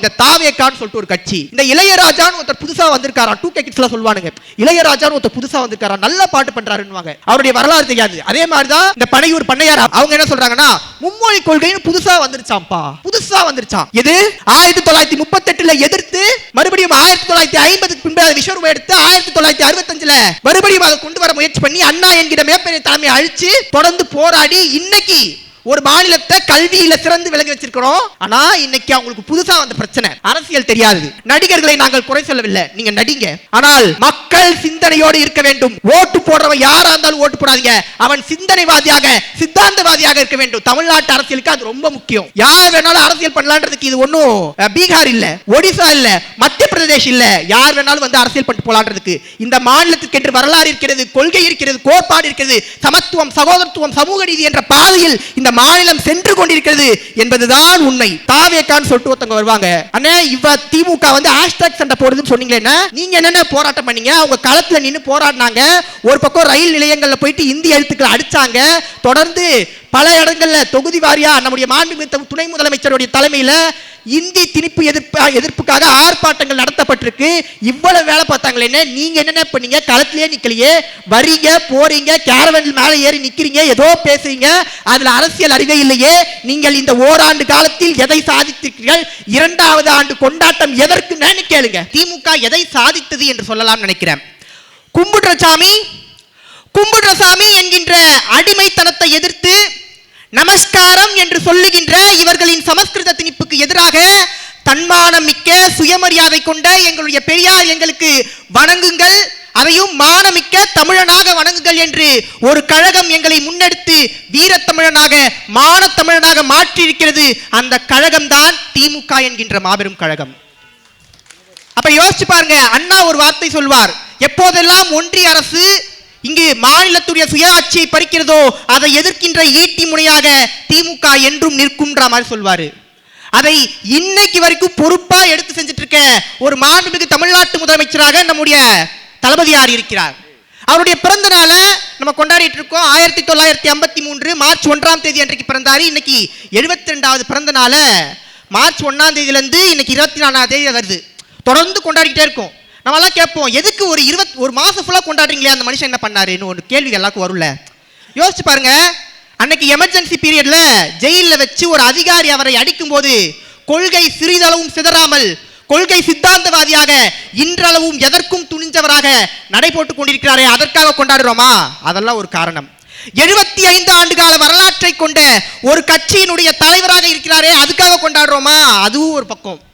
இந்த தாவேக்கான்னு சொல்லிட்டு ஒரு கட்சி. இந்த இளையராஜான்னு ஒருத்தர் புதுசா வந்திருக்காரா? டூ கே கிட்ஸ்ல சொல்லுவானுங்க. இளையராஜான்னு ஒருத்தர் புதுசா வந்திருக்காரா? நல்ல பாட்டு பண்றாருன்னுவாங்க. அவருடைய வரலாறு தெரியாது. அதே மாதிரிதான் இந்த பனையூர் பண்ணையார் அவங்க என்ன சொல்றாங்கன்னா மும்மொழி கொள்கைன்னு புதுசா வந்துருச்சாம்ப்பா. புதுசா வந்துருச்சாம் இது ஆயிரத்தி தொள்ளாயிரத்தி முப்பத்தி எட்டுல எதிர்த்து மறுபடியும் ஆயிரத்தி தொள்ளாயிரத்தி ஐம்பதுக்கு பின்பு அதை விஸ்வரூபம் எடுத்து ஆயிரத்தி தொள்ளாயிரத்தி அறுபத்தஞ்சுல மறுபடியும் அதை கொண்டு வர முயற்சி பண்ணி அண்ணா என்கிற மிகப்பெரிய தலைமையை அழிச்சு தொடர்ந்து போராடி இன்னைக்கு ஒரு மாநிலத்தை கல்வியில சிறந்து விளங்கி வச்சிருக்கிறோம். ஆனா இன்னைக்கு அவங்களுக்கு புதுசா வந்த பிரச்சனை. அரசியல் தெரியாது. நடிகர்களை நாங்கள் குறை சொல்லவில்லை. நீங்க நடிங்க. ஆனால் மக்கள் சிந்தனையோடு இருக்க வேண்டும். ஓட்டு போடுறவன் யாரா இருந்தாலும் ஓட்டு போடாதீங்க. அவன் சிந்தனைவாதியாக சித்தாந்தவாதியாக இருக்க வேண்டும். தமிழ்நாட்டு அரசியலுக்கு அது ரொம்ப முக்கியம். யார் வேணாலும் அரசியல் பண்ணலான்றதுக்கு இது ஒன்னும் பீகார் இல்ல ஒடிசா இல்ல மத்திய பிரதேஷ் இல்ல. யார் வேணாலும் வந்து அரசியல் பண்ணிட்டு போலான்றதுக்கு. இந்த மாநிலத்துக்கு என்று வரலாறு இருக்கிறது கொள்கை இருக்கிறது கோட்பாடு இருக்கிறது சமத்துவம் சகோதரத்துவம் சமூக நீதி என்ற பாதையில் இந்த மாநிலம் சென்று கொண்டிருக்கிறது என்பதுதான் உண்மை. தாவேக்கான்னு சொல்லிட்டு ஒருத்தவங்க வருவாங்க. அண்ணே இவ திமுக வந்து ஹேஷ்டாக் சண்டை போடுதுன்னு சொன்னீங்களே நீங்க என்னென்ன போராட்டம் பண்ணீங்க? அவங்க களத்துல நின்னு போராடினாங்க. ஒரு பக்கம் ரயில் நிலையங்கள்ல போயிட்டு இந்தி எழுத்துக்களை அடிச்சாங்க. தொடர்ந்து பல இடங்கள்ல தொகுதி வாரியா நம்முடைய மாண்புமிகு துணை முதலமைச்சருடைய தலைமையில இந்தி திணிப்பு எதிர்ப்பு எதிர்ப்புக்காக ஆர்ப்பாட்டங்கள் நடத்தப்பட்டிருக்கு. இவ்வளவு வேலை பார்த்தாங்களே நீங்க என்னென்ன பண்ணீங்க? களத்திலேயே நிக்கலையே. வரீங்க போறீங்க கேரவன் மேலே ஏறி நிக்கிறீங்க ஏதோ பேசுறீங்க. அதுல அரசியல் அறிவே இல்லையே. நீங்கள் இந்த ஓராண்டு காலத்தில் எதை சாதித்திருக்கிறீர்கள்? இரண்டாவது ஆண்டு கொண்டாட்டம் எதற்குன்னு கேளுங்க. திமுக எதை சாதித்தது என்று சொல்லலாம் நினைக்கிறேன். கும்புட்ரசாமி சாமி என்கின்ற அடிமைத்தனத்தை எதிர்த்து நமஸ்காரம் என்று சொல்லுகின்ற இவர்களின் சமஸ்கிருத திணிப்புக்கு எதிராக தன்மானம் மிக்க சுயமரியாதை கொண்ட எங்களுடைய பெரியார் எங்களுக்கு வணங்குங்கள். அதையும் மானமிக்க தமிழனாக வணங்குங்கள் என்று ஒரு கழகம் எங்களை முன்னெடுத்து வீரத்தமிழனாக மானத்தமிழனாக மாற்றியிருக்கிறது. அந்த கழகம்தான் திமுக என்கின்ற மாபெரும் கழகம். அப்ப யோசிச்சு பாருங்க அண்ணா ஒரு வார்த்தை சொல்வார். எப்போதெல்லாம் ஒன்றிய அரசு இங்கு மாநிலத்துடைய சுயாட்சியை பறிக்கிறதோ அதை எதிர்க்கின்ற ஈட்டி முனையாக திமுக என்றும் நிற்கும்ன்ற மாதிரி சொல்வாரு. அதை இன்னைக்கு வரைக்கும் பொறுப்பா எடுத்து செஞ்சுட்டு இருக்க ஒரு மாண்புமிகு தமிழ்நாட்டு முதலமைச்சராக நம்முடைய தளபதியார் இருக்கிறார். அவருடைய பிறந்த நாளை நம்ம கொண்டாடிட்டு இருக்கோம். ஆயிரத்தி தொள்ளாயிரத்தி ஐம்பத்தி மூன்று மார்ச் ஒன்றாம் தேதி அன்றைக்கு பிறந்தாரு. இன்னைக்கு எழுபத்தி ரெண்டாவது பிறந்த நாளை மார்ச் ஒன்றாம் தேதியிலேருந்து இன்னைக்கு இருபத்தி நாலாம் தேதி வருது. தொடர்ந்து கொண்டாடிக்கிட்டே இருக்கோம். நம்மளாம் கேட்போம் எதுக்கு ஒரு இருபத் ஒரு மாதம் ஃபுல்லாக கொண்டாடுறீங்களே? அந்த மனுஷன் என்ன பண்ணாருன்னு ஒரு கேள்வி எல்லாருக்கும் வரும்ல. யோசிச்சு பாருங்க அன்னைக்கு எமர்ஜென்சி பீரியட்ல ஜெயிலில் வச்சு ஒரு அதிகாரி அவரை அடிக்கும்போது கொள்கை சிறிதளவும் சிதறாமல் கொள்கை சித்தாந்தவாதியாக இன்றளவும் எதற்கும் துணிஞ்சவராக நடை போட்டுக் கொண்டிருக்கிறாரே அதற்காக கொண்டாடுறோமா? அதெல்லாம் ஒரு காரணம். எழுபத்தி ஐந்து ஆண்டு கால வரலாற்றை கொண்ட ஒரு கட்சியினுடைய தலைவராக இருக்கிறாரே அதுக்காக கொண்டாடுறோமா? அதுவும் ஒரு பக்கம்.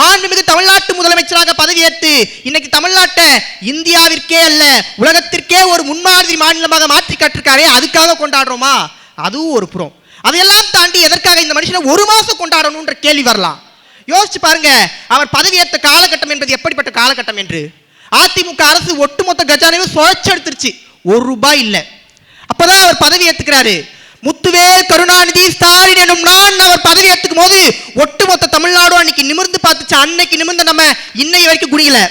மாண்புமிகு தமிழ்நாட்டு முதலமைச்சராக பதவியேற்று இன்னைக்கு தமிழ்நாட்டை இந்தியாவிற்கே அல்ல உலகத்திற்கே ஒரு முன்மாதிரி மாநிலமாக மாற்றி கட்டிருக்காரே அதுக்காக கொண்டாடுறோமா? அதுவும் ஒரு புறம். அதையெல்லாம் தாண்டி எதற்காக இந்த மனுஷனை ஒரு மாசம் கொண்டாடணும்ன்ற கேள்வி வரலாம். யோசிச்சு பாருங்க அவர் பதவியேற்ற காலகட்டம் என்பது எப்படிப்பட்ட காலகட்டம் என்று? அதிமுக அரசு ஒட்டுமொத்த கஜானையும் சுழற்சி எடுத்துருச்சு. ஒரு ரூபாய் இல்லை. அப்பதான் அவர் பதவி ஏத்துக்கிறாரு. முத்துவே கருணாநிதி ஸ்டாலின் எனும் நான் அவர் பதவி ஏற்றுக்கும் போது ஒட்டுமொத்த தமிழ்நாடும் அன்னைக்கு நிமிர்ந்து பார்த்துச்சு. அன்னைக்கு நிமிர்ந்து நம்ம இன்னை வரைக்கும் குனியல.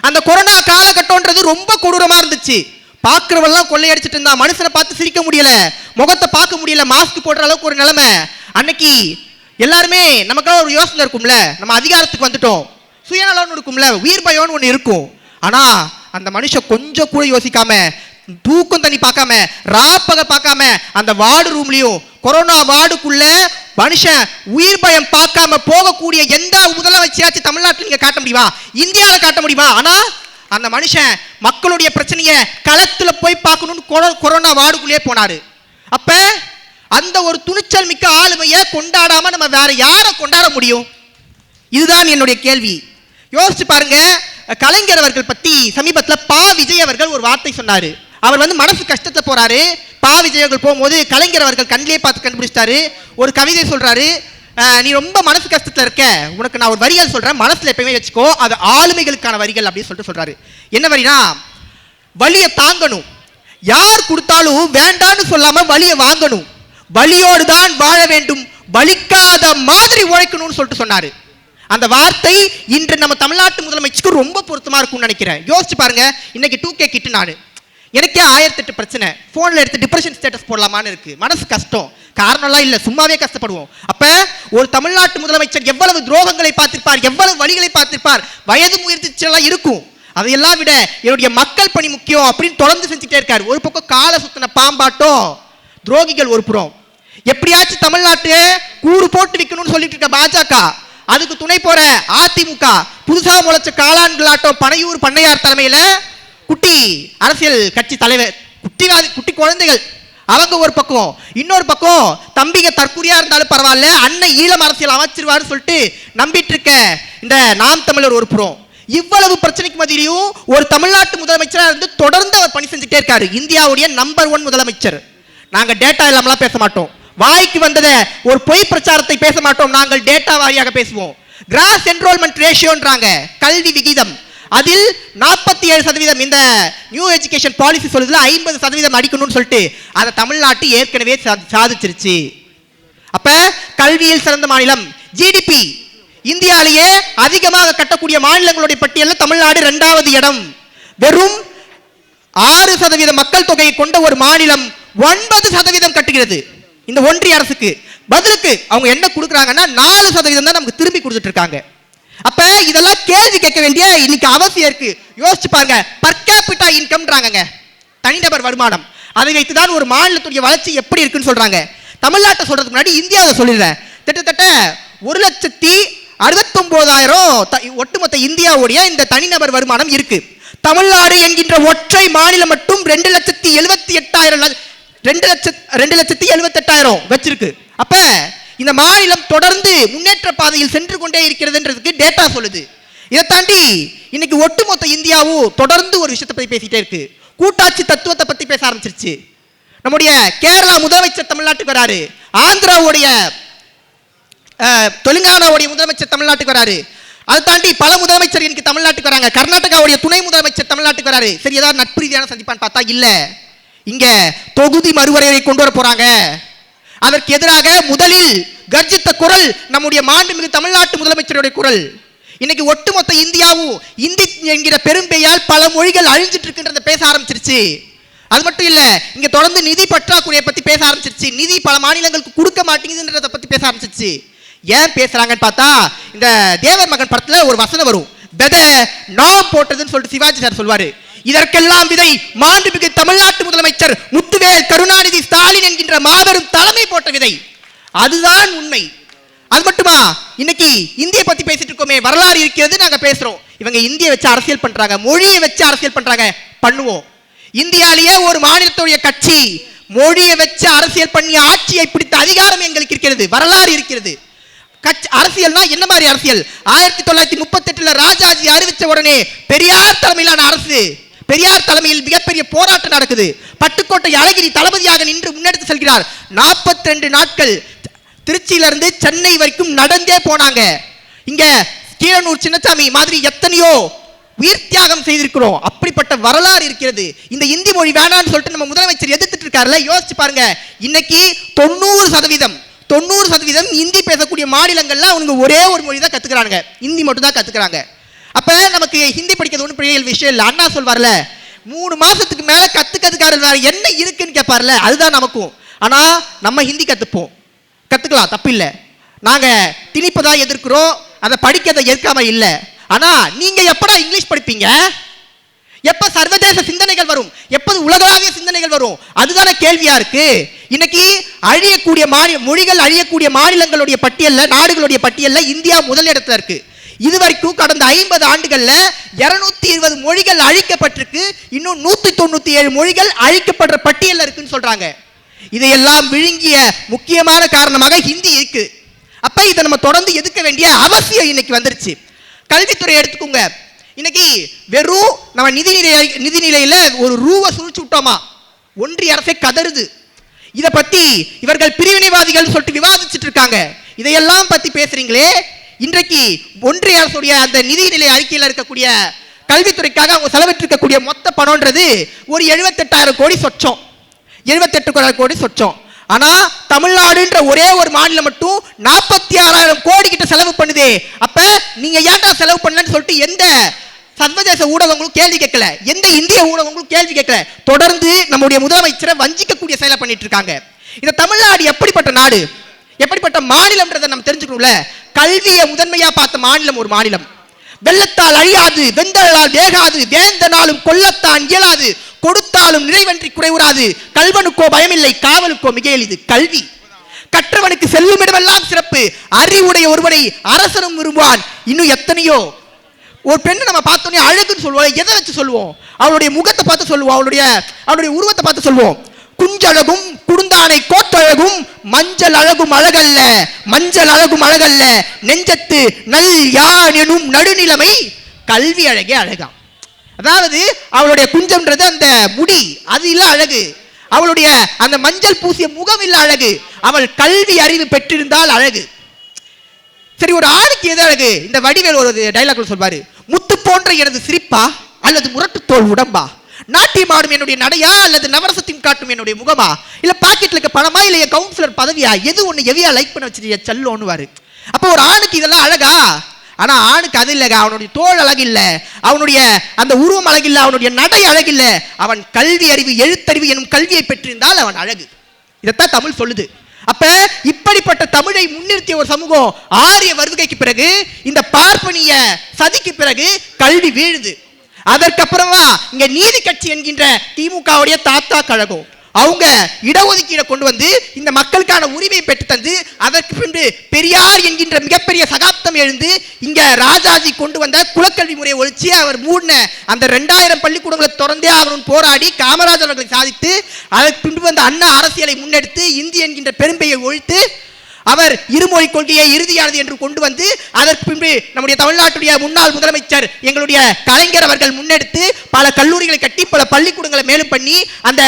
அந்த கொரோனா காலகட்டம்ன்றது ரொம்ப கொடூரமா இருந்துச்சு. பார்க்கிறவெல்லாம் கொள்ளையடிச்சிட்டு இருந்தா மனுஷனை பார்த்து சிரிக்க முடியல. முகத்தை பார்க்க முடியல. மாஸ்க் போடுற அளவுக்கு ஒரு நிலைமை. அன்னைக்கு எல்லாருமே நமக்கெல்லாம் ஒரு யோசனை இருக்கும்ல. நம்ம அதிகாரத்துக்கு வந்துட்டோம். சுயநலம்னு இருக்கும்ல. உயிர் பயம்னு ஒன்று இருக்கும். ஆனால் அந்த மனுஷன் கொஞ்சம் கூட யோசிக்காம தூக்கம் தண்ணி பார்க்காம ராப்பக பார்க்காம அந்த வார்டு ரூம்லயும் கொரோனா வார்டுக்குள்ள மனுஷன் உயிர் பயம் பார்க்காம போகக்கூடிய எந்த முதலமைச்சராச்சும் தமிழ்நாட்டில் நீங்க காட்ட முடியுமா? இந்தியாவில் காட்ட முடியுமா? ஆனா அந்த மனுஷன் மக்களுடைய பிரச்சனையை களத்துல போய் பார்க்கணும்னு கொரோ- கொரோனா வார்டுக்குள்ளே போனாரு. அப்ப அந்த ஒரு துணிச்சல் மிக்க ஆளுமையை கொண்டாடாம நம்ம வேற யாரை கொண்டாட முடியும்? இதுதான் என்னுடைய கேள்வி. யோசிச்சு பாருங்க கலைஞர் அவர்கள் பத்தி சமீபத்தில் பா. விஜய் அவர்கள் ஒரு வார்த்தை சொன்னாரு. அவர் வந்து மனசு கஷ்டத்தை போறாரு. பா விஜய் போகும்போது கலைஞர் அவர்கள் கண்ணிலே பார்த்து கண்டுபிடிச்சிட்டாரு. ஒரு கவிதை சொல்றாரு. நீ ரொம்ப மனசு கஷ்டத்தில் இருக்க. உனக்கு நான் ஒரு வரிகள் சொல்றேன். மனசுல எப்பயுமே வச்சுக்கோ. அது ஆளுமைகளுக்கான வரிகள் அப்படின்னு சொல்லிட்டு சொல்றாரு. என்ன வரினா வலியை தாங்கணும். யார் கொடுத்தாலும் வேண்டான்னு சொல்லாம வலியை வாங்கணும். வலியோடு தான் வாழ வேண்டும். வலிக்காத மாதிரி உழைக்கணும்னு சொல்லிட்டு சொன்னாரு. அந்த வார்த்தை இன்று நம்ம தமிழ்நாட்டு முதலமைச்சருக்கு ரொம்ப பொருத்தமா இருக்கும்னு நினைக்கிறேன். யோசிச்சு பாருங்க. இன்னைக்கு டூ கே கிட்டு நான். எனக்கே ஆயிரத்தெட்டு பிரச்சனை. ஃபோனில் எடுத்து டிப்ரெஷன் ஸ்டேட்டஸ் போடலாமான்னு இருக்கு. மனசு கஷ்டம். காரணம்லாம் இல்லை சும்மாவே கஷ்டப்படுவோம். அப்போ ஒரு தமிழ்நாட்டு முதலமைச்சர் எவ்வளவு துரோகங்களை பார்த்திருப்பார் எவ்வளவு வழிகளை பார்த்திருப்பார் வயது முயற்சிச்செல்லாம் இருக்கும். அதையெல்லாம் விட என்னுடைய மக்கள் பணி முக்கியம் அப்படின்னு தொடர்ந்து செஞ்சுட்டே இருக்காரு. ஒரு பக்கம் காலை சுத்தின பாம்பாட்டம் துரோகிகள் ஒரு புறம். எப்படியாச்சும் தமிழ்நாட்டு கூறு போட்டு விற்கணும்னு சொல்லிட்டு இருக்க பாஜக அதுக்கு துணை போற அதிமுக புதுசா முளைச்ச காளான்களாட்டம் பனையூர் பண்ணையார் தலைமையில குட்டி அரசியல் கட்சி தலைவர் குட்டிவாதி குட்டி குழந்தைகள் அவங்க ஒரு பக்கம். இன்னொரு பக்கம் தம்பிங்க தற்கொலையா இருந்தாலும் பரவாயில்ல அண்ணன் ஈழம் அரசியல் அமைச்சிருவாரு சொல்லிட்டு நம்பிட்டு இருக்க இந்த நாம் தமிழர் ஒரு புறம். இவ்வளவு பிரச்சனைக்கு மத்தியிலையும் ஒரு தமிழ்நாட்டு முதலமைச்சராக இருந்து தொடர்ந்து அவர் பணி செஞ்சுட்டே இருக்காரு. இந்தியாவுடைய நம்பர் ஒன் முதலமைச்சர். நாங்கள் டேட்டா இல்லாமலாம் பேச மாட்டோம். வாய்க்கு வந்ததை ஒரு பொய் பிரச்சாரத்தை பேச மாட்டோம். நாங்கள் டேட்டா வாரியாக பேசுவோம். கிராஸ் என்ரோல்மெண்ட் ரேஷியோன்றாங்க கல்வி விகிதம். அதில் நாற்பத்தி ஏழு சதவீதம் இந்த நியூ எஜுகேஷன் பாலிசி சொல்லுதுல ஐம்பது சதவீதம் அடிக்கணும்னு சொல்லிட்டு அதை தமிழ்நாட்டு ஏற்கனவே சா- சாதிச்சிருச்சு. அப்ப கல்வியில் சிறந்த மாநிலம் ஜிடிபி இந்தியாவிலேயே அதிகமாக கட்டக்கூடிய மாநிலங்களுடைய பட்டியலில் தமிழ்நாடு இரண்டாவது இடம். வெறும் ஆறு சதவீத மக்கள் தொகையை கொண்ட ஒரு மாநிலம் ஒன்பது சதவீதம் கட்டுகிறது. இந்த ஒன்றிய அரசுக்கு. பதிலுக்கு அவங்க என்ன கொடுக்குறாங்கன்னா நாலு சதவீதம் தான் நமக்கு திரும்பி கொடுத்துட்டு இருக்காங்க. அப்ப இதெல்லாம் கேள்வி கேட்க வேண்டிய இன்னைக்கு அவசியம் இருக்கு. யோசிச்சு பாருங்க. பர் கேபிட்டா இன்கம்ன்றாங்கங்க தனிநபர் வருமானம். அதை வைத்து தான் ஒரு மாநிலத்துடைய வளர்ச்சி எப்படி இருக்குன்னு சொல்றாங்க. தமிழ்நாட்டை சொல்றதுக்கு முன்னாடி இந்தியாவை சொல்லிடுறேன். கிட்டத்தட்ட ஒரு லட்சத்தி அறுபத்தொன்பதாயிரம் ஒட்டுமொத்த இந்தியாவுடைய இந்த தனிநபர் வருமானம் இருக்கு. தமிழ்நாடு என்கின்ற ஒற்றை மாநிலம் மட்டும் ரெண்டு லட்சத்தி எழுபத்தி எட்டாயிரம் ரெண்டு லட்சத்தி ரெண்டு லட்சத்தி எழுபத்தெட்டாயிரம் வச்சிருக்கு. அப்ப இந்த மாநிலம் தொடர்ந்து முன்னேற்ற பாதையில் சென்று கொண்டே இருக்கிறதுன்றதுக்கு டேட்டா சொல்லுது. இதை தாண்டி இன்னைக்கு ஒட்டுமொத்த இந்தியாவும் தொடர்ந்து ஒரு விஷயத்தை பத்தி பேசிட்டே இருக்கு. கூட்டாட்சி தத்துவத்தை பத்தி பேச ஆரம்பிச்சிருச்சு. நம்முடைய கேரளா முதலமைச்சர் தமிழ்நாட்டுக்கு வராரு. ஆந்திராவுடைய தெலுங்கானாவுடைய முதலமைச்சர் தமிழ்நாட்டுக்கு வராரு. அதை தாண்டி பல முதலமைச்சர் இன்னைக்கு தமிழ்நாட்டுக்கு வராங்க. கர்நாடகாவுடைய துணை முதலமைச்சர் தமிழ்நாட்டுக்கு வராரு. சரி ஏதாவது நட்பு ரீதியான சந்திப்பான்னு பார்த்தா இல்ல. இங்க தொகுதி மறுவரையை கொண்டு வர போறாங்க. அதற்கு எதிராக முதலில் கர்ஜித்த குரல் நம்முடைய மாண்புமிகு தமிழ்நாட்டு முதலமைச்சருடைய குரல். இன்னைக்கு ஒட்டுமொத்த இந்தியாவும் இந்தி என்கிற பெரும்பெயால் பல மொழிகள் அழிஞ்சிட்டு இருக்குன்றத பேச ஆரம்பிச்சிருச்சு. அது மட்டும் இல்ல இங்க தொடர்ந்து நிதி பற்றாக்குறையை பத்தி பேச ஆரம்பிச்சிருச்சு. நிதி பல மாநிலங்களுக்கு கொடுக்க மாட்டேங்குதுன்றத பத்தி பேச ஆரம்பிச்சிருச்சு. ஏன் பேசுறாங்கன்னு பார்த்தா இந்த தேவர் மகன் படத்துல ஒரு வசனம் வரும். வெத நாம் போட்டதுன்னு சொல்லிட்டு சிவாஜி சார் சொல்வாரு. இதற்கெல்லாம் விதை மாண்புமிகு தமிழ்நாட்டு முதலமைச்சர் முத்துவேல் கருணாநிதி ஸ்டாலின் என்கின்ற மாபெரும் தலைமை போட்ட விதை. அதுதான் உண்மை. அது மட்டுமா? இன்னைக்கு இந்திய பத்தி பேசிட்டு இருக்கோமே. வரலாறு இருக்கிறது நாங்க பேசுறோம். இவங்க இந்திய வச்சு அரசியல் பண்றாங்க. மொழியை வச்சு அரசியல் பண்றாங்க. பண்ணுவோம். இந்தியாலேயே ஒரு மாநிலத்துடைய கட்சி மொழியை வச்சு அரசியல் பண்ணி ஆட்சியை பிடித்த அதிகாரம் எங்களுக்கு இருக்கிறது. வரலாறு இருக்கிறது. கட்சி அரசியல்னா என்ன மாதிரி அரசியல்? ஆயிரத்தி தொள்ளாயிரத்தி முப்பத்தெட்டுல ராஜாஜி அறிவிச்ச உடனே பெரியார் தலைமையிலான அரசு. பெரியார் தலைமையில் மிகப்பெரிய போராட்டம் நடக்குது. பட்டுக்கோட்டை அழகிரி தளபதியாக நின்று முன்னெடுத்து செல்கிறார். 42 நாட்கள் திருச்சியிலிருந்து சென்னை வரைக்கும் நடந்தே போனாங்க. இங்க கீழனூர் சின்னசாமி மாதிரி எத்தனையோ உயிர் தியாகம் செய்திருக்கிறோம். அப்படிப்பட்ட வரலாறு இருக்கிறது. இந்த இந்தி மொழி வேணாம்னு சொல்லிட்டு நம்ம முதலமைச்சர் எதிர்த்துட்டு இருக்காருல்ல? யோசிச்சு பாருங்க. இன்னைக்கு தொண்ணூறு சதவீதம் தொண்ணூறு சதவீதம் இந்தி பேசக்கூடிய மாநிலங்கள்ல அவங்க ஒரே ஒரு மொழி தான் கத்துக்கிறாங்க இந்தி மட்டும் தான் கத்துக்கிறாங்க. அப்போ நமக்கு ஹிந்தி படிக்கிறது ஒன்றும் பெரிய விஷயம் இல்லை. அண்ணா சொல்வார்ல மூணு மாதத்துக்கு மேலே கற்றுக்கிறதுக்காரர் வேறு என்ன இருக்குன்னு கேட்பார்ல அதுதான் நமக்கும். ஆனால் நம்ம ஹிந்தி கற்றுப்போம் கற்றுக்கலாம் தப்பில்லை. நாங்க தான் எதிர்க்கிறோம். அதை படிக்கிறதை எதிர்க்காம இல்லை. ஆனால் நீங்கள் எப்படா இங்கிலீஷ் படிப்பீங்க? எப்போ சர்வதேச சிந்தனைகள் வரும்? எப்போது உலகளாவிய சிந்தனைகள் வரும்? அதுதானே கேள்வியாக இருக்கு. இன்னைக்கு அழியக்கூடிய மாநில மொழிகள் அழியக்கூடிய மாநிலங்களுடைய பட்டியலில் நாடுகளுடைய பட்டியலில் இந்தியா முதல் இடத்துல இதுவரைக்கும் கடந்த ஐம்பது ஆண்டுகள்ல இருநூத்தி இருபது மொழிகள் அழிக்கப்பட்டிருக்கு. இன்னும் நூத்தி தொண்ணூத்தி ஏழு மொழிகள் அழிக்கப்படுற பட்டியல் இருக்குன்னு சொல்றாங்க. இதையெல்லாம் விழுங்கிய முக்கியமான காரணமாக ஹிந்தி இருக்கு. அப்ப இதை நம்ம தொடர்ந்து எதுக்க வேண்டிய அவசியம் இன்னைக்கு வந்துருச்சு. கல்வித்துறை எடுத்துக்கோங்க. இன்னைக்கு வெறும் நம்ம நிதிநிலை நிதிநிலையில ஒரு ரூவை சுழிச்சு விட்டோமா? ஒன்றிய அரசை கதறுது. இத பத்தி இவர்கள் பிரிவினைவாதிகள் சொல்லிட்டு விவாதிச்சுட்டு இருக்காங்க. இதையெல்லாம் பத்தி பேசுறீங்களே? இன்றைக்கு ஒன்றிய அரசுடைய அந்த நிதிநிலை அறிக்கையில் இருக்கக்கூடிய கல்வித்துறைக்காக அவங்க செலவிட்டிருக்கக்கூடிய மொத்த பணம்ன்றது ஒரு எழுபத்தெட்டாயிரம் கோடி சொச்சம். எழுபத்தெட்டு கோடி சொச்சம். ஆனா தமிழ்நாடுன்ற ஒரே ஒரு மாநிலம் மட்டும் நாற்பத்தி ஆறாயிரம் கோடி கிட்ட செலவு பண்ணுதே. அப்ப நீங்க ஏன்டா செலவு பண்ணலன்னு சொல்லிட்டு எந்த சர்வதேச ஊடகங்களும் கேள்வி கேட்கல. எந்த இந்திய ஊடகங்களும் கேள்வி கேட்கல. தொடர்ந்து நம்முடைய முதலமைச்சரை வஞ்சிக்கக்கூடிய செயலை பண்ணிட்டு இருக்காங்க. இந்த தமிழ்நாடு எப்படிப்பட்ட நாடு? எப்படிப்பட்ட மாநிலம்ன்றதை நம்ம தெரிஞ்சுக்கணும்ல? கல்வியை முதன்மையா பார்த்த மாநிலம் ஒரு மாநிலம். வெள்ளத்தால் அழியாது வெந்தலால் வேகாது வேந்தனாலும் கொல்லத்தான் இயலாது கொடுத்தாலும் நிறைவன்றி குறைவுறாது. கல்வனுக்கோ பயமில்லை காவலுக்கோ மிக எளிது. கல்வி. கற்றவனுக்கு செல்லும் இடமெல்லாம் சிறப்பு. அறிவுடைய ஒருவனை அரசனும் விரும்புவான். இன்னும் எத்தனையோ? ஒரு பெண்ணை நம்ம பார்த்தோன்னே அழகுன்னு சொல்லுவோம். எதை வச்சு சொல்லுவோம்? அவளுடைய முகத்தை பார்த்து சொல்லுவோம். அவளுடைய அவளுடைய உருவத்தை பார்த்து சொல்லுவோம். குஞ்சழகும் குடுந்தானை கோட்டழகும் மஞ்சள் அழகும் அழகல்ல மஞ்சள் அழகும் அழகல்ல நெஞ்சத்து நல் யான் எனும் நடுநிலைமை கல்வி அழகே அழகாம். அதாவது அவளுடைய குஞ்சம்ன்றது அந்த முடி அது இல்ல அழகு. அவளுடைய அந்த மஞ்சள் பூசிய முகம் இல்ல அழகு. அவள் கல்வி அறிவு பெற்றிருந்தால் அழகு. சரி ஒரு ஆணுக்கு எது அழகு? இந்த வடிவேல் ஒரு டைலாக்ல சொல்வாரு முத்து போன்ற எனது சிரிப்பா அல்லது முரட்டு தோல் உடம்பா? நாட்டியம் ஆடும் என்னுடைய நடையா அல்லது நவரசத்தையும் காட்டும் என்னுடைய முகமா? இல்லை பாக்கெட்ல இருக்க பணமா? இல்ல என் கவுன்சிலர் பதவியா? எது ஒன்று எவியா லைக் பண்ண வச்சிருக்க செல்லோன்னு அப்போ ஒரு ஆணுக்கு இதெல்லாம் அழகா? ஆனா ஆணுக்கு அது இல்லைங்க. அவனுடைய தோல் அழகு அவனுடைய அந்த உருவம் அழகு அவனுடைய நடை அழகு அவன் கல்வி அறிவு எழுத்தறிவு எனும் கல்வியை பெற்றிருந்தால் அவன் அழகு. இதைத்தான் தமிழ் சொல்லுது. அப்ப இப்படிப்பட்ட தமிழை முன்னிறுத்திய ஒரு சமூகம் ஆரிய வருகைக்கு பிறகு இந்த பார்ப்பனிய சதிக்கு பிறகு கல்வி வீழுது. அதற்கப்புறமா இங்க நீதி கட்சி என்கின்ற திமுகவுடைய தாத்தா கழகம். அவங்க இடஒதுக்கீடை கொண்டு வந்து இந்த மக்களுக்கான உரிமையை பெற்று தந்து அதற்கு பின்பு பெரியார் என்கின்ற மிகப்பெரிய சகாப்தம் எழுந்து இங்க ராஜாஜி கொண்டு வந்த குலக்கல்வி முறையை ஒழிச்சு அவர் மூடின அந்த ரெண்டாயிரம் பள்ளிக்கூடங்களை திறந்தே ஆகணும் போராடி காமராஜர் அவர்களை சாதித்து அதற்கு பின்பு வந்த அண்ணா அரசியலை முன்னெடுத்து இந்தி என்கின்ற பெரும்பையை ஒழித்து அவர் இருமொழி கொள்கையை இறுதியானது என்று கொண்டு வந்து அதற்கு பின்பு நம்முடைய தமிழ்நாட்டுடைய முன்னாள் முதலமைச்சர் எங்களுடைய கலைஞர் அவர்கள் முன்னெடுத்து பல கல்லூரிகளை கட்டி பல பள்ளிக்கூடங்களை மேலும் பண்ணி அந்த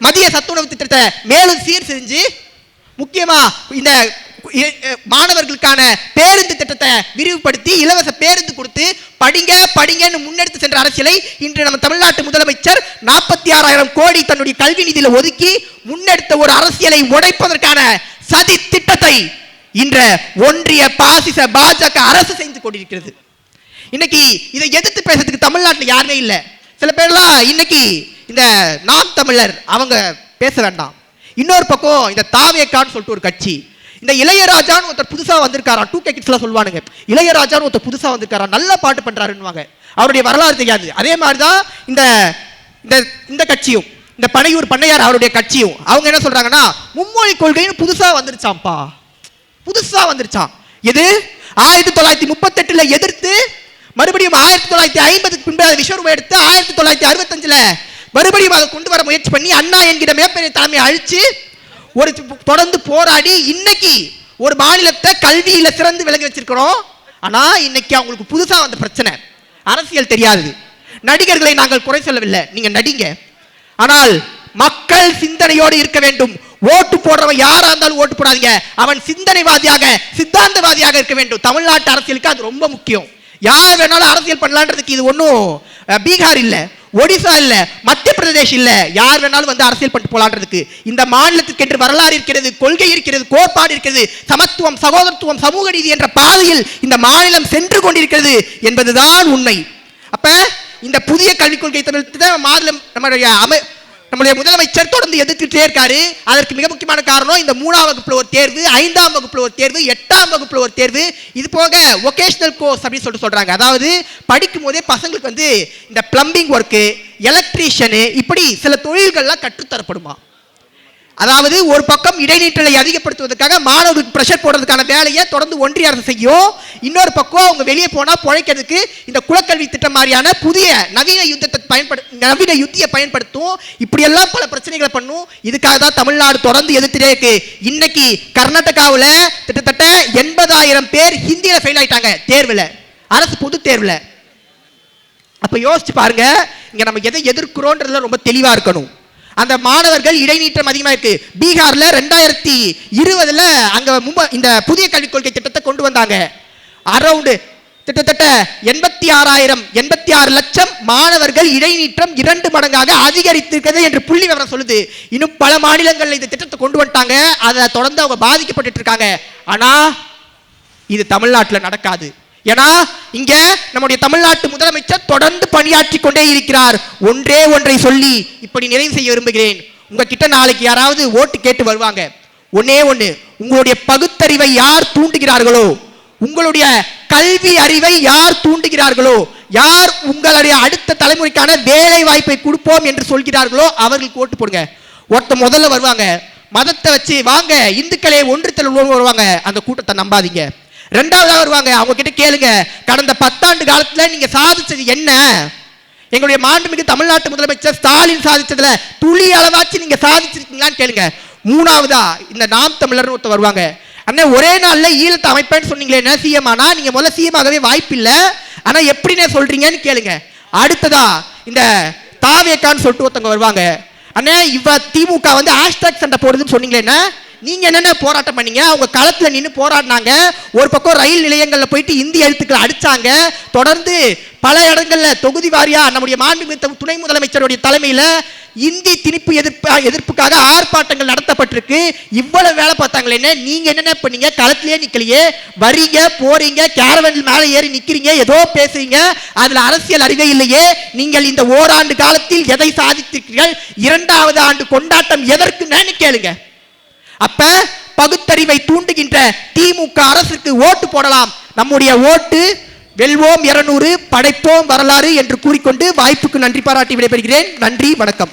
மதிய சத்துணவு திட்டத்தை மேலும் சீர் செஞ்சு முக்கியமா இந்த மாணவர்களுக்கான பேருந்து திட்டத்தை விரிவுபடுத்தி இலவச பேருந்து கொடுத்து படிங்க படிங்கன்னு முன்னெடுத்து சென்ற அரசியலை இன்று நம்ம தமிழ்நாட்டு முதலமைச்சர் நாற்பத்தி ஆறாயிரம் கோடி தன்னுடைய கல்வி நிதியில் ஒதுக்கி முன்னெடுத்த ஒரு அரசியலை உடைப்பதற்கான சதி திட்டத்தை இன்ற ஒன்றிய பாசிச பாஜக அரசு செய்து கொண்டிருக்கிறது. இன்னைக்கு இதை எதிர்த்து பேசுறதுக்கு தமிழ்நாட்டில் யாருமே இல்லை. சில பேர்லாம் இன்னைக்கு இந்த நாம் தமிழர் அவங்க பேச வேண்டாம். இன்னொரு பக்கம் இந்த தாவேக்கான்னு சொல்லிட்டு ஒரு கட்சி. இந்த இளையராஜான்னு ஒருத்தர் புதுசாக வந்திருக்காராம். டூ கே கிட்ஸ்லாம் சொல்லுவானுங்க. இளையராஜான்னு ஒருத்தர் புதுசாக வந்திருக்காரா நல்ல பாட்டு பண்ணுறாருன்னுவாங்க அவருடைய வரலாறு தெரியாது. அதே மாதிரி தான் இந்த இந்த இந்த கட்சியும். இந்த பனையூர் பண்ணையார் அவருடைய கட்சியும் அவங்க என்ன சொல்றாங்கன்னா மும்மொழி கொள்கைன்னு புதுசா வந்துருச்சாம்ப்பா. புதுசா வந்துருச்சாம். எது? ஆயிரத்தி தொள்ளாயிரத்தி முப்பத்தெட்டுல எதிர்த்து மறுபடியும் ஆயிரத்தி தொள்ளாயிரத்தி ஐம்பதுக்கு பின்பு அதை விஸ்வரூபம் எடுத்து ஆயிரத்தி தொள்ளாயிரத்தி அறுபத்தஞ்சுல மறுபடியும் அதை கொண்டு வர முயற்சி பண்ணி அண்ணா என்கிற மிகப்பெரிய தலைமையை அழிச்சு ஒரு தொடர்ந்து போராடி இன்னைக்கு ஒரு மாநிலத்தை கல்வியில சிறந்து விளங்கி வச்சிருக்கிறோம். ஆனா இன்னைக்கு அவங்களுக்கு புதுசா வந்த பிரச்சனை. அரசியல் தெரியாது. நடிகர்களை நாங்கள் குறை சொல்லவில்லை. நீங்க நடிங்க. ஆனால் மக்கள் சிந்தனையோடு இருக்க வேண்டும். ஓட்டு போடுறவன் யாரா இருந்தாலும் ஓட்டு போடாதீங்க. அவன் சிந்தனைவாதியாக சித்தாந்தவாதியாக இருக்க வேண்டும். தமிழ்நாட்டு அரசியலுக்கு அது ரொம்ப முக்கியம். யார் வேணாலும் அரசியல் பண்ணலான்றதுக்கு இது ஒன்றும் பீகார் இல்ல ஒடிசா இல்ல மத்திய பிரதேஷ் இல்ல. யார் வேணாலும் வந்து அரசியல் பண்ணிட்டு போலான்றதுக்கு. இந்த மாநிலத்துக்கு என்று வரலாறு இருக்கிறது கொள்கை இருக்கிறது கோட்பாடு இருக்கிறது சமத்துவம் சகோதரத்துவம் சமூக நீதி என்ற பாதையில் இந்த மாநிலம் சென்று கொண்டிருக்கிறது என்பதுதான் உண்மை. அப்ப இந்த புதிய கல்விக் கொள்கை மாநிலம் நம்மளுடைய அமை நம்முடைய முதலமைச்சர் தொடர்ந்து எதிர்த்துட்டே இருக்காரு. அதற்கு மிக முக்கியமான காரணம் இந்த மூணாம் வகுப்புல ஒரு தேர்வு ஐந்தாம் வகுப்புல ஒரு தேர்வு எட்டாம் வகுப்புல ஒரு தேர்வு இது போக ஒகேஷனல் கோர்ஸ் அப்படின்னு சொல்லிட்டு சொல்றாங்க. அதாவது படிக்கும் போதே பசங்களுக்கு வந்து இந்த பிளம்பிங் ஒர்க்கு எலக்ட்ரீஷியனு இப்படி சில தொழில்கள்லாம் கற்றுத்தரப்படுமா? அதாவது ஒரு பக்கம் இடைநீற்றலை அதிகப்படுத்துவதற்காக மாணவர்களுக்கு ப்ரெஷர் போடுறதுக்கான வேலையை தொடர்ந்து ஒன்றிய அரசு செய்யும். இன்னொரு பக்கம் அவங்க வெளியே போனால் பிழைக்கிறதுக்கு இந்த குலக்கல்வி திட்டம் மாதிரியான புதிய நவீன யுத்தத்தை பயன்படு நவீன யுத்தியை பயன்படுத்தும். இப்படியெல்லாம் பல பிரச்சனைகளை பண்ணும். இதுக்காக தான் தமிழ்நாடு தொடர்ந்து எதிர்த்துட்டே இருக்கு. இன்னைக்கு கர்நாடகாவில் கிட்டத்தட்ட எண்பதாயிரம் பேர் ஹிந்தியில் ஃபெயில் ஆயிட்டாங்க தேர்வில். அரசு பொது தேர்வில். அப்போ யோசிச்சு பாருங்க. இங்கே நம்ம எதை எதிர்க்கிறோன்றதுல ரொம்ப தெளிவாக இருக்கணும். அந்த மாணவர்கள் இடைநீற்றம் அதிகமாக இருக்கு. பீகார்ல ரெண்டாயிரத்தி இருபதுல அங்க மும்பை இந்த புதிய கல்விக் கொள்கை திட்டத்தை கொண்டு வந்தாங்க. அரௌண்டு கிட்டத்தட்ட எண்பத்தி ஆறாயிரம் எண்பத்தி ஆறு லட்சம் மாணவர்கள் இடைநீற்றம் இரண்டு மடங்காக அதிகரித்திருக்கிறது என்று புள்ளி விவரம் சொல்லுது. இன்னும் பல மாநிலங்களில் இந்த திட்டத்தை கொண்டு வந்துட்டாங்க. அதை தொடர்ந்து அவங்க பாதிக்கப்பட்டு இருக்காங்க. ஆனா இது தமிழ்நாட்டில் நடக்காது. ஏன்னா இங்க நம்முடைய தமிழ்நாட்டு முதலமைச்சர் தொடர்ந்து பணியாற்றி கொண்டே இருக்கிறார். ஒன்றே ஒன்றை சொல்லி இப்படி நிறைவு செய்ய விரும்புகிறேன். உங்ககிட்ட நாளைக்கு யாராவது ஓட்டு கேட்டு வருவாங்க. ஒன்னே ஒண்ணு உங்களுடைய பகுத்தறிவை யார் தூண்டுகிறார்களோ உங்களுடைய கல்வி அறிவை யார் தூண்டுகிறார்களோ யார் உங்களுடைய அடுத்த தலைமுறைக்கான வேலை வாய்ப்பை கொடுப்போம் என்று சொல்கிறார்களோ அவர்களுக்கு ஓட்டு போடுங்க. ஒருத்த முதல்ல வருவாங்க. மதத்தை வச்சு வாங்க இந்துக்களே ஒன்றுத்தல் வருவாங்க. அந்த கூட்டத்தை நம்பாதீங்க. ரெண்டாவதாக வருவாங்க. அவங்க கிட்ட கேளுங்க. கடந்த பத்தாண்டு காலத்துல நீங்க சாதிச்சது என்ன? எங்களுடைய மாண்புமிகு தமிழ்நாட்டு முதலமைச்சர் ஸ்டாலின் சாதிச்சதுல துளி அளவாச்சு நீங்க சாதிச்சிருக்கீங்களான்னு கேளுங்க. மூணாவதா இந்த நாம் தமிழர்னு ஒருத்தர் வருவாங்க. அண்ணா ஒரே நாள்ல ஈழத்தை அமைப்பேன்னு சொன்னீங்களே என்ன சிஎம் ஆனா? நீங்க முதல்ல சிஎம் ஆகவே வாய்ப்பு இல்ல ஆனா எப்படிண்ணே சொல்றீங்கன்னு கேளுங்க. அடுத்ததா இந்த தாவேக்கான்னு சொல்லிட்டு ஒருத்தவங்க வருவாங்க. அண்ணே இவ திமுக வந்து ஹேஷ்டாக் சண்டை போடுதுன்னு சொன்னீங்களே என்ன? நீங்க என்னென்ன போராட்டம் பண்ணீங்க? அவங்க களத்துல நின்று போராடினாங்க. ஒரு பக்கம் ரயில் நிலையங்கள்ல போயிட்டு இந்தி எழுத்துக்களை அடிச்சாங்க. தொடர்ந்து பல இடங்கள்ல தொகுதி வாரியா நம்முடைய மாண்புமிகு துணை முதலமைச்சருடைய தலைமையில இந்தி திணிப்பு எதிர்ப்பு எதிர்ப்புக்காக ஆர்ப்பாட்டங்கள் நடத்தப்பட்டிருக்கு. இவ்வளவு வேலை பார்த்தாங்களே நீங்க என்னென்ன பண்ணீங்க? களத்திலேயே நிக்கலையே. வரீங்க போறீங்க கேரவன் மேலே ஏறி நிக்கிறீங்க ஏதோ பேசுறீங்க. அதுல அரசியல் அறிவே இல்லையே. நீங்கள் இந்த ஓராண்டு காலத்தில் எதை சாதித்திருக்கிறீர்கள்? இரண்டாவது ஆண்டு கொண்டாட்டம் எதற்குன்னு கேளுங்க. அப்ப பகுத்தறிவை தூண்டுகின்ற திமுக அரசுக்கு ஓட்டு போடலாம். நம்முடைய ஓட்டு வெல்வோம் இருநூறு படைப்போம் வரலாறு என்று கூறிக்கொண்டு வாய்ப்புக்கு நன்றி பாராட்டி விடைபெறுகிறேன். நன்றி வணக்கம்.